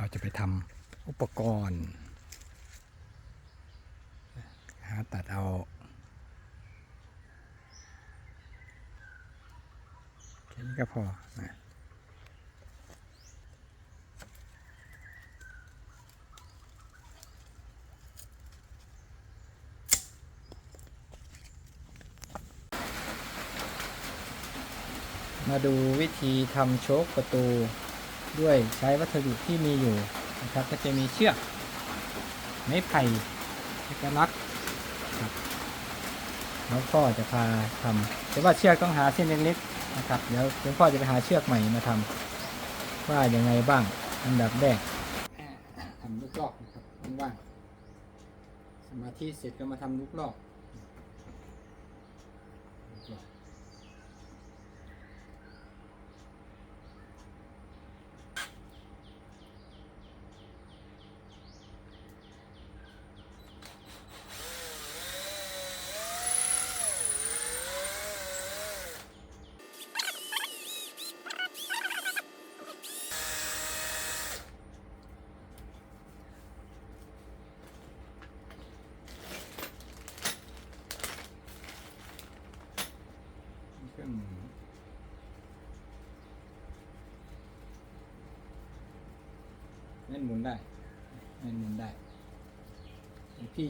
เราจะไปทำอุปกรณ์หาตัดเอาแค่นี้ก็พอนะมาดูวิธีทำโชคประตู ด้วยใช้วัสดุที่มีอยู่นะครับ ก็จะมีเชือกไม้ไผ่เอกลักษณ์ครับแล้วพ่อจะพาทำแต่ว่าเชือกต้องหาเส้นเล็กๆนะครับเดี๋ยวหลวงพ่อจะไปหาเชือกใหม่มาทำว่ายังไงบ้างอันดับแรกทำลูกลอกนะครับว่างสมาธิเสร็จก็มาทำลูกลอกลูก เครื่องมือเล่นหมุนได้เล่นหมุนได้พี่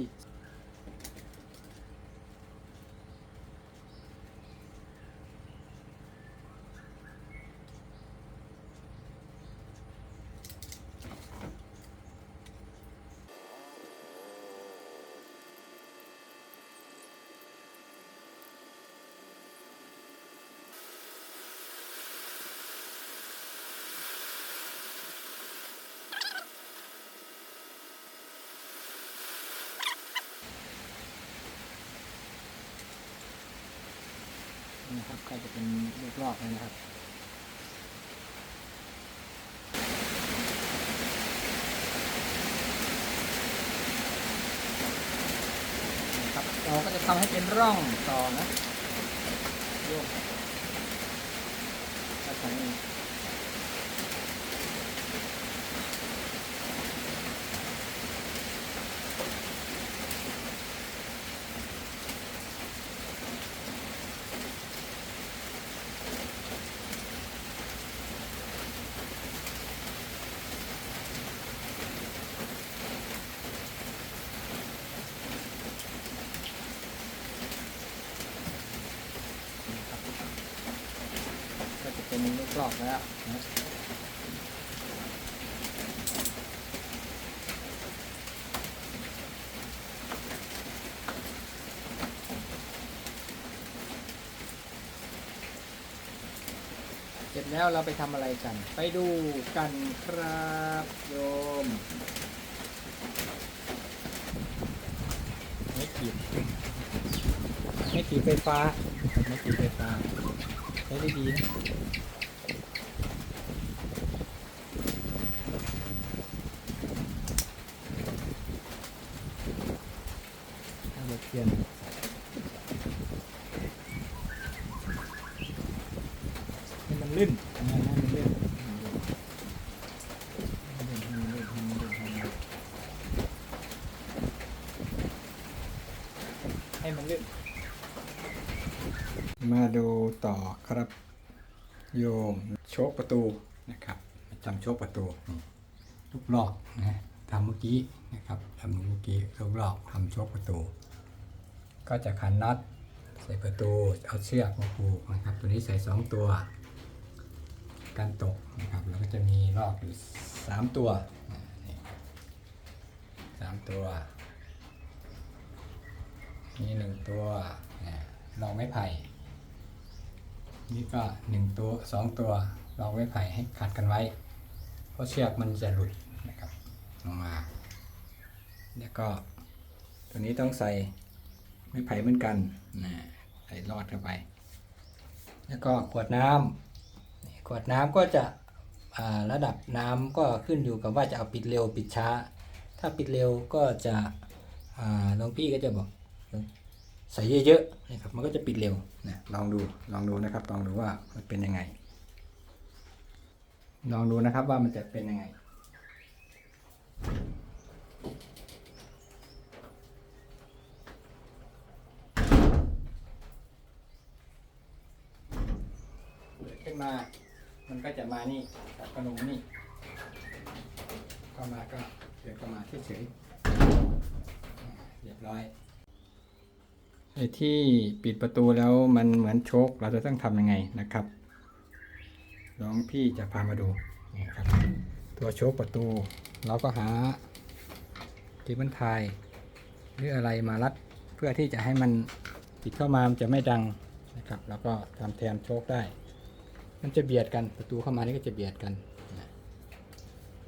ก็จะเป็นลูกรอบนะครับนะครับเราก็จะทำให้เป็นร่องต่อนะโยกก็ใช้ เป็นลูกลอกแล้วนะเสร็จแล้วเราไปทำอะไรกัน ไปดูกันครับโยมไม่ขีดไม่ขีดไฟฟ้าไม่ขีดไฟฟ้า ช้ได้ดีนะเอาเทียนให้มันลื่นนให้มันลื่นให้มันลื่นให้มันลื่นให้มันลื่นให้มันลื่นให้มันลื่น มาดูต่อครับ โยมโชคประตูนะครับจำโชคประตูนี่ลูกลอกนะทำเมื่อกี้นะครับทำเมื่อกี้ลูกลอกทำโชคประตู ก็จะขันน็อตใส่ประตูเอาเชือกมาผูกนะครับ ตัวนี้ใส่สองตัวกันตกนะครับแล้วก็จะมีลอกอยู่สามตัวสามตัวนี่หนึ่งตัวนะลองไม้ไผ่ นี่ก็หนึ่งตัวสองตัวลองไม้ไผ่ให้ขัดกันไว้ เพราะเชือกมันจะหลุดนะครับออกมาแล้วก็ตัวนี้ต้องใส่ไม้ไผ่เหมือนกันนะใส่รอดเข้าไป แล้วก็ขวดน้ำขวดน้ำก็จะระดับน้ำก็ขึ้นอยู่กับว่าจะเอาปิดเร็วปิดช้า ถ้าปิดเร็วก็จะหลวงพี่ก็จะบอก ใส่เยอะๆนะครับมันก็จะปิดเร็วนะลองดูลองดูนะครับลองดูว่ามันเป็นยังไง ลองดูนะครับว่ามันจะเป็นยังไงเปิดขึ้นมา มันก็จะมานี่กับขนมนี่เข้ามาก็เดินเข้ามาเฉยๆเรียบร้อย อ้ที่ปิดประตูแล้วมันเหมือนโชคเราจะต้องทำยังไงนะครับน้องพี่จะพามาดูนี่ครับ ตัวโชคประตู เราก็หาที่มันทายหรืออะไรมารัดเพื่อที่จะให้มันปิดเข้ามามันจะไม่ดังนะครับ แล้วก็ทำแทนโชคได้ มันจะเบียดกันประตูเข้ามานี่ก็จะเบียดกันนะ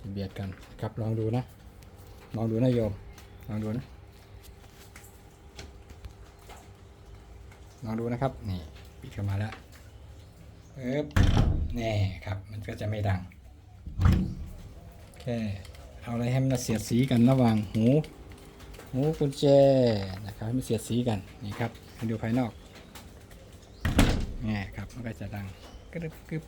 จะเบียดกันครับลองดูนะ ลองดูนะโยมลองดูนะ ลองดูนะครับ นี่ปิดเข้ามาแล้วเอ๊บนี่ครับ มันก็จะไม่ดัง แค่เอาอะไรให้มันเสียดสีกันระหว่างหูหูกุญแจนะครับให้มันเสียดสีกันนี่ครับให้ดูภายนอกนี่ครับมันก็จะดังกรึบกรึบ